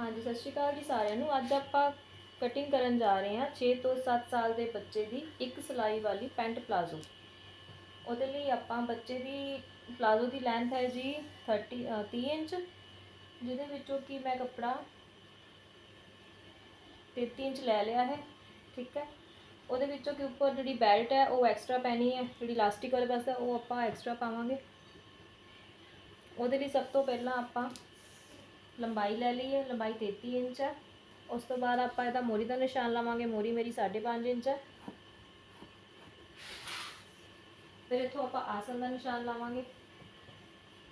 ਹਾਂਜੀ ਸਤਿ ਸ਼੍ਰੀ ਅਕਾਲ ਜੀ ਸਾਰਿਆਂ ਨੂੰ। ਅੱਜ ਆਪਾਂ ਕਟਿੰਗ ਕਰਨ ਜਾ ਰਹੇ ਹਾਂ 6 ਤੋਂ 7 ਸਾਲ ਦੇ ਬੱਚੇ ਦੀ ਇੱਕ ਸਿਲਾਈ ਵਾਲੀ ਪੈਂਟ ਪਲਾਜ਼ੋ। ਉਹਦੇ ਲਈ ਆਪਾਂ ਬੱਚੇ ਦੀ ਪਲਾਜ਼ੋ ਦੀ ਲੈਂਥ ਹੈ ਜੀ 30 ਅ, 30 ਇੰਚ ਜਿਹਦੇ ਵਿੱਚੋਂ ਕਿ ਮੈਂ ਕੱਪੜਾ 33 ਇੰਚ ਲੈ ਲਿਆ ਹੈ ਠੀਕ ਹੈ। ਉਹਦੇ ਵਿੱਚੋਂ ਕਿ ਉੱਪਰ ਜਿਹੜੀ ਬੈਲਟ ਹੈ ਉਹ ਐਕਸਟਰਾ ਪੈਣੀ ਹੈ ਜਿਹੜੀ ਇਲਾਸਟਿਕ ਵਾਲੇ ਪਾਸੇ ਉਹ ਆਪਾਂ ਐਕਸਟਰਾ ਪਾਵਾਂਗੇ। ਉਹਦੇ ਲਈ ਸਭ ਤੋਂ ਪਹਿਲਾਂ ਆਪਾਂ ਲੰਬਾਈ ਲੈ ਲਈ ਹੈ ਲੰਬਾਈ 33 ਇੰਚ ਹੈ। ਉਸ ਤੋਂ ਬਾਅਦ ਆਪਾਂ ਇਹਦਾ ਮੋਰੀ ਦਾ ਨਿਸ਼ਾਨ ਲਾਵਾਂਗੇ, ਮੋਰੀ ਮੇਰੀ 5.5 ਇੰਚ ਹੈ। ਫਿਰ ਇੱਥੋਂ ਆਪਾਂ ਆਸਨ ਦਾ ਨਿਸ਼ਾਨ ਲਾਵਾਂਗੇ।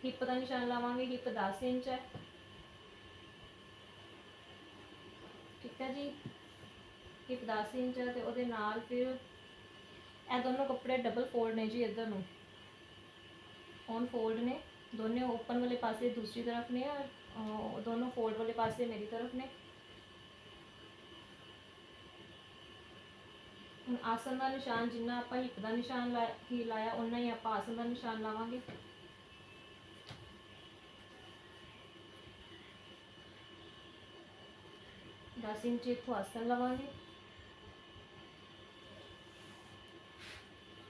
ਹਿੱਪ ਦਾ ਨਿਸ਼ਾਨ ਲਾਵਾਂਗੇ, ਹਿੱਪ 10 ਇੰਚ ਹੈ। ਠੀਕ ਹੈ ਜੀ। ਹਿੱਪ 10 ਇੰਚ ਹੈ ਤੇ ਉਹਦੇ ਨਾਲ ਫਿਰ ਇਹ ਦੋਨੋਂ ਕੱਪੜੇ ਡਬਲ ਫੋਲਡ ਨੇ ਜੀ ਇੱਧਰ ਨੂੰ। ਔਨ ਫੋਲਡ ਨੇ। ਦੋਨੇ ਓਪਨ ਵਾਲੇ ਪਾਸੇ ਦੂਸਰੀ ਤਰਫ ਨੇ ਔਰ ਅਹ, ਦੋਨੋਂ ਫੋਲਡ ਵਾਲੇ ਪਾਸੇ ਮੇਰੀ ਤਰਫ ਨੇ। ਹੁਣ ਆਸਨ ਦਾ ਨਿਸ਼ਾਨ ਜਿੰਨਾ ਆਪਾਂ ਹਿੱਪ ਦਾ ਨਿਸ਼ਾਨ ਲਾ- ਹੀ ਲਾਇਆ ਉਨਾ ਹੀ ਆਪਾਂ ਆਸਨ ਦਾ ਨਿਸ਼ਾਨ ਲਾਵਾਂਗੇ। ਦਸ ਇੰਚ ਇੱਥੋਂ ਆਸਨ ਲਵਾਂਗੇ।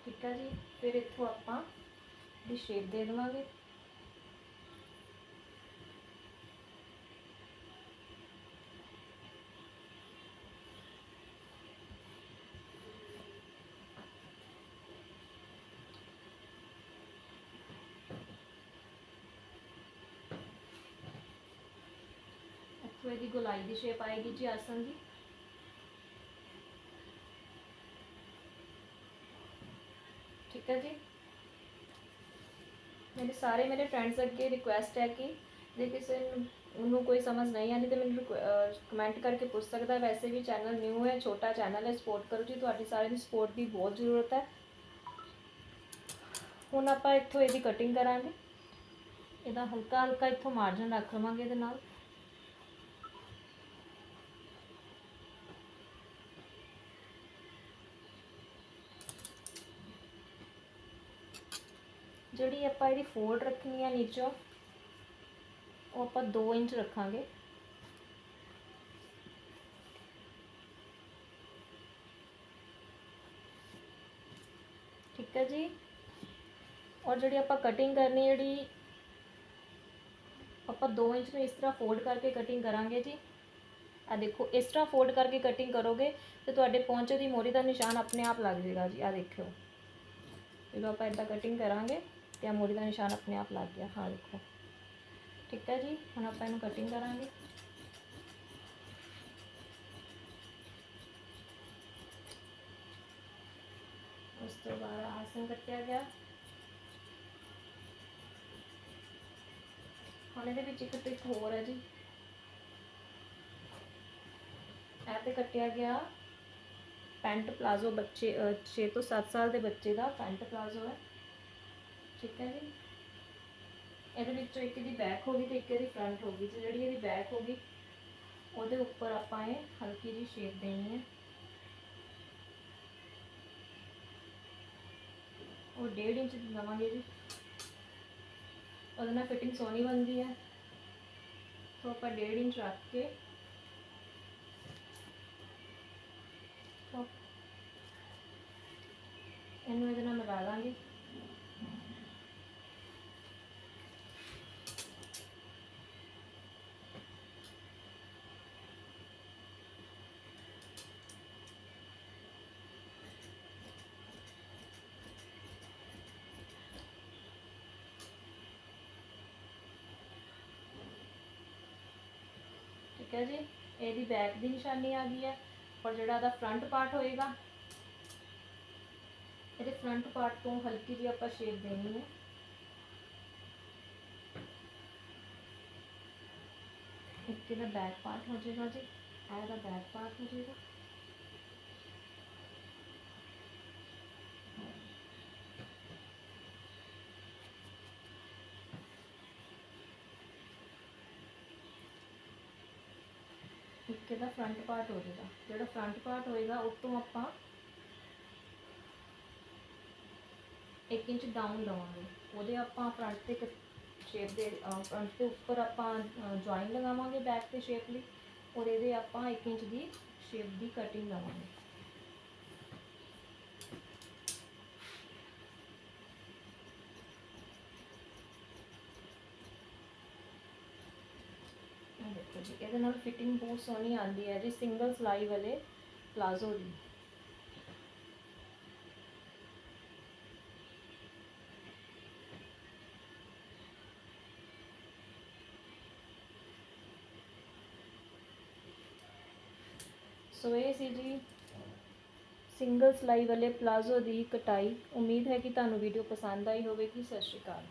ਠੀਕ ਹੈ ਜੀ? ਫਿਰ ਇੱਥੋਂ ਆਪਾਂ ਦੀ ਸ਼ੇਪ ਦੇ ਦੇਵਾਂਗੇ। ਇੱਥੋਂ ਇਹਦੀ ਗੋਲਾਈ ਦੀ ਸ਼ੇਪ ਆਏਗੀ ਜੀ ਆਸਨ ਦੀ? ਠੀਕ ਹੈ ਜੀ। ਮੇਰੇ ਸਾਰੇ ਮੇਰੇ ਫਰੈਂਡਸ ਅੱਗੇ ਰਿਕੁਐਸਟ ਹੈ ਕਿ ਜੇ ਕਿਸੇ ਉਹਨੂੰ ਕੋਈ ਸਮਝ ਨਹੀਂ ਆਉਂਦੀ ਤਾਂ ਮੈਨੂੰ ਕਮੈਂਟ ਕਰਕੇ ਪੁੱਛ ਸਕਦਾ। ਵੈਸੇ ਵੀ ਚੈਨਲ ਨਿਊ ਹੈ, ਛੋਟਾ ਚੈਨਲ ਹੈ ਸਪੋਰਟ ਕਰੋ ਜੀ। ਤੁਹਾਡੀ ਸਾਰਿਆਂ ਦੀ ਸਪੋਰਟ ਦੀ ਬਹੁਤ ਜ਼ਰੂਰਤ ਹੈ। ਹੁਣ ਆਪਾਂ ਇੱਥੋਂ ਇਹਦੀ ਕਟਿੰਗ ਕਰਾਂਗੇ। ਇਹਦਾ ਹਲਕਾ ਹਲਕਾ ਇੱਥੋਂ ਮਾਰਜਨ ਰੱਖ ਲਵਾਂਗੇ ਇਹਦੇ ਨਾਲ। ਜਿਹੜੀ ਆਪਾਂ ਇਹਦੀ ਫੋਲਡ ਰੱਖਣੀ ਆ ਨੀਚੋਂ, ਉਹ ਆਪਾਂ 2 ਇੰਚ ਰੱਖਾਂਗੇ। ਠੀਕ ਹੈ ਜੀ? ਔਰ ਜਿਹੜੀ ਆਪਾਂ ਕਟਿੰਗ ਕਰਨੀ ਜਿਹੜੀ, ਆਪਾਂ 2 ਇੰਚ ਨੂੰ ਇਸ ਤਰ੍ਹਾਂ ਫੋਲਡ ਕਰਕੇ ਕਟਿੰਗ ਕਰਾਂਗੇ ਜੀ। ਆ ਦੇਖੋ, ਇਸ ਤਰ੍ਹਾਂ ਫੋਲਡ ਕਰਕੇ ਕਟਿੰਗ ਕਰੋਗੇ ਤੇ ਤੁਹਾਡੇ ਪੌਂਚੇ ਦੀ ਮੋਰੀ ਦਾ ਨਿਸ਼ਾਨ ਆਪਣੇ ਆਪ ਲੱਗ ਜਾਏਗਾ ਜੀ। ਆ ਦੇਖਿਓ। ਜਦੋਂ ਆਪਾਂ ਇਦਾਂ ਕਟਿੰਗ ਕਰਾਂਗੇ। ਤੇ ਆ ਮੋਰੀ ਦਾ ਨਿਸ਼ਾਨ ਆਪਣੇ ਆਪ ਲੱਗ ਗਿਆ। ਹਾਂ, ਦੇਖੋ। ਠੀਕ ਹੈ ਜੀ, ਹੁਣ ਆਪਾਂ ਇਹਨੂੰ ਕਟਿੰਗ ਕਰਾਂਗੇ। ਉਸ ਤੋਂ ਬਾਅਦ ਆਸਨ ਕੱਟਿਆ ਗਿਆ। ਹੁਣ ਇਹਦੇ ਵਿੱਚ ਇੱਕ ਟ੍ਰਿਕ ਹੋਰ ਹੈ ਜੀ। ਇਹ ਤੇ ਕੱਟਿਆ ਗਿਆ ਪੈਂਟ ਪਲਾਜ਼ੋ ਬੱਚੇ 6 ਤੋਂ 7 ਸਾਲ ਦੇ ਬੱਚੇ ਦਾ ਪੈਂਟ ਪਲਾਜ਼ੋ ਹੈ। ਠੀਕ ਹੈ ਜੀ? ਇਹਦੇ ਵਿੱਚੋਂ ਇੱਕ ਦੀ ਬੈਕ ਹੋ ਗਈ ਤੇ ਇੱਕ ਇਹਦੀ ਫਰੰਟ ਹੋ ਗਈ। ਤੇ ਜਿਹੜੀ ਇਹਦੀ ਬੈਕ ਹੋ ਗਈ, ਉਹਦੇ ਉੱਪਰ ਆਪਾਂ ਇਹ ਹਲਕੀ ਜਿਹੀ ਸ਼ੇਪ ਦੇਣੀ ਹੈ। ਉਹ 1.5 ਇੰਚ ਦੀ ਲਵਾਂਗੇ ਜੀ। ਉਹਦੇ ਨਾਲ ਫਿਟਿੰਗ ਸੋਹਣੀ ਬਣਦੀ ਹੈ। ਤੋਂ ਆਪਾਂ 1.5 ਇੰਚ ਰੱਖ ਕੇ ਇਹਨੂੰ ਇਹਦੇ ਨਾਲ ਮਿਲਾ ਦਾਂਗੇ। ਠੀਕ ਹੈ ਜੀ, ਇਹਦੀ ਬੈਕ ਦੀ ਨਿਸ਼ਾਨੀ ਆ ਗਈ ਹੈ ਔਰ ਜਿਹੜਾ ਇਹਦਾ ਫਰੰਟ ਪਾਰਟ ਹੋਏਗਾ, ਇਹਦੇ ਫਰੰਟ ਪਾਰਟ ਤੋਂ ਹਲਕੀ ਜਿਹੀ ਆਪਾਂ ਸ਼ੇਪ ਦੇਣੀ ਹੈ। ਇੱਕ ਇਹਦਾ ਬੈਕ ਪਾਰਟ ਹੋ ਜਾਏਗਾ ਜੀ ਇਹ ਇਹਦਾ ਬੈਕ ਪਾਰਟ ਹੋ ਜਾਏਗਾ। ਇੱਕ ਇਹਦਾ ਫਰੰਟ ਪਾਰਟ ਹੋ ਜਾਏਗਾ। ਜਿਹੜਾ ਫਰੰਟ ਪਾਰਟ ਹੋਏਗਾ, ਉਸ ਤੋਂ ਆਪਾਂ 1 ਇੰਚ ਡਾਊਨ ਲਵਾਂਗੇ। ਉਹਦੇ ਆਪਾਂ ਫਰੰਟ ਤੇ ਸ਼ੇਪ ਦੇ ਫਰੰਟ ਦੇ ਉੱਪਰ ਆਪਾਂ ਜੁਆਇਨ ਲਗਾਵਾਂਗੇ ਬੈਕ ਤੇ ਸ਼ੇਪ ਲਈ। ਔਰ ਇਹਦੇ ਆਪਾਂ 1 ਇੰਚ ਦੀ ਸ਼ੇਪ ਦੀ ਕਟਿੰਗ ਲਵਾਂਗੇ ਇਹ ਦੇਖੋ ਜੀ, ਇਹਦੇ ਨਾਲ ਫਿਟਿੰਗ ਬਹੁਤ ਸੋਹਣੀ ਆਉਂਦੀ ਹੈ ਜੀ ਸਿੰਗਲ ਸਲਾਈ ਵਾਲੇ ਪਲਾਜ਼ੋ ਦੀ। ਸੋ ਇਹ ਸੀ ਜੀ ਸਿੰਗਲ ਸਲਾਈ ਵਾਲੇ ਪਲਾਜ਼ੋ ਦੀ ਕਟਾਈ। ਉਮੀਦ ਹੈ ਕਿ ਤੁਹਾਨੂੰ ਵੀਡੀਓ ਪਸੰਦ ਆਈ ਹੋਵੇਗੀ। ਸਤਿ ਸ਼੍ਰੀ ਅਕਾਲ।